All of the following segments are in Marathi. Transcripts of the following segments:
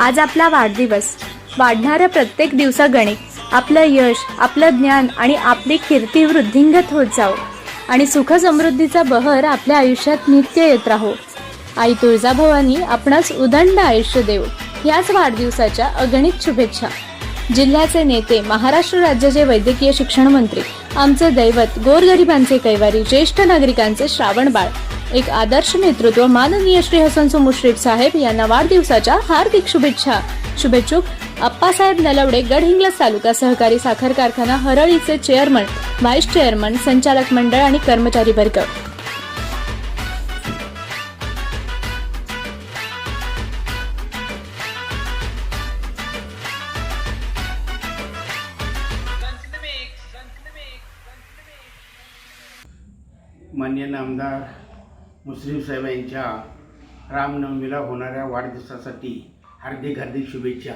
आज आपला वाढदिवस. वाढणाऱ्या प्रत्येक दिवसागणिक आपलं यश आपलं ज्ञान आणि आपली कीर्ती वृद्धिंगत होत जाओ आणि सुख समृद्धीचा बहर आपल्या आयुष्यात नित्य येत राहो. आई तुळजाभवानी आपणास उदंड आयुष्य देव. याच वाढदिवसाच्या अगणित शुभेच्छा. जिल्ह्याचे नेते महाराष्ट्र राज्याचे वैद्यकीय शिक्षण मंत्री आमचे दैवत गोरगरिबांचे कैवारी ज्येष्ठ नागरिकांचे श्रावण बाळ एक आदर्श नेतृत्व माननीय श्री हसन मुश्रीफ साहेब यांना वाढदिवसाच्या हार्दिक शुभेच्छा. शुभेच्छुक अप्पासाहेब नलवडे गडहिंग्लज तालुका सहकारी साखर कारखाना हरळीचे चेअरमन व्हाईस चेअरमन संचालक मंडळ आणि कर्मचारी वर्ग. मान्य नामदार मुस्लिम साहेब यांच्या रामनवमीला होणाऱ्या वाढदिवसासाठी हार्दिक हार्दिक शुभेच्छा.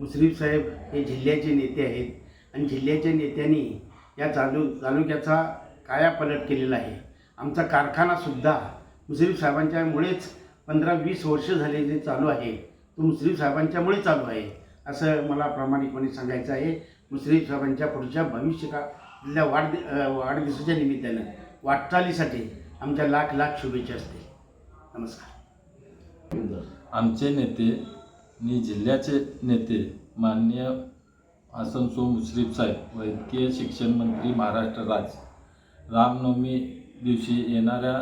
मुस्लिम साहेब हे जिल्ह्याचे नेते आहेत आणि जिल्ह्याच्या नेत्यांनी या चालू तालुक्याचा कायापलट केलेला आहे. आमचा कारखानासुद्धा मुस्लिम साहेबांच्यामुळेच पंधरा वीस वर्ष झाले जे चालू आहे तो मुस्लिम साहेबांच्यामुळे चालू आहे असं मला प्रामाणिकपणे सांगायचं आहे. मुस्लिम साहेबांच्या पुढच्या भविष्यकाळातल्या वाढदि वाढदिवसाच्या निमित्तानं वाटचालीसाठी आमच्या लाख लाख शुभेच्छा असतील. नमस्कार. आमचे नेते आणि जिल्ह्याचे नेते माननीय आसनसो मुश्रीफ साहेब वैद्यकीय शिक्षण मंत्री महाराष्ट्र राज्य. रामनवमी दिवशी येणाऱ्या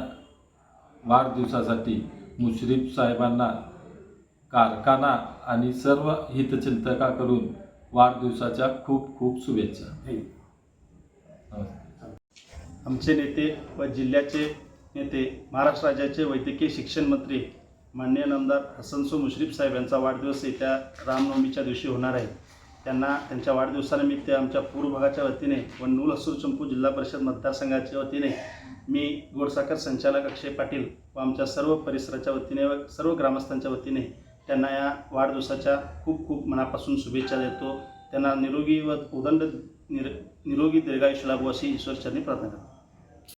वाढदिवसासाठी मुश्रीफ साहेबांना कारखाना आणि सर्व हितचिंतकाकडून वाढदिवसाच्या खूप खूप शुभेच्छा. आमचे नेते व जिल्ह्याचे नेते महाराष्ट्र राज्याचे वैद्यकीय शिक्षण मंत्री माननीय नामदार हसनसो मुश्रीफ साहेब यांचा वाढदिवस येत्या रामनवमीच्या दिवशी होणार आहे. त्यांना त्यांच्या वाढदिवसानिमित्त आमच्या पूर्व भागाच्या वतीने व नूल हसूर चंपू जिल्हा परिषद मतदारसंघाच्या वतीने मी गोडसाखर संचालक अक्षय पाटील व आमच्या सर्व परिसराच्या वतीने व सर्व ग्रामस्थांच्या वतीने त्यांना या वाढदिवसाच्या खूप खूप मनापासून शुभेच्छा देतो. त्यांना निरोगी व उदंड निर निरोगी दीर्घायुष्य लाभो अशी ईश्वरचरणी प्रार्थना करतो.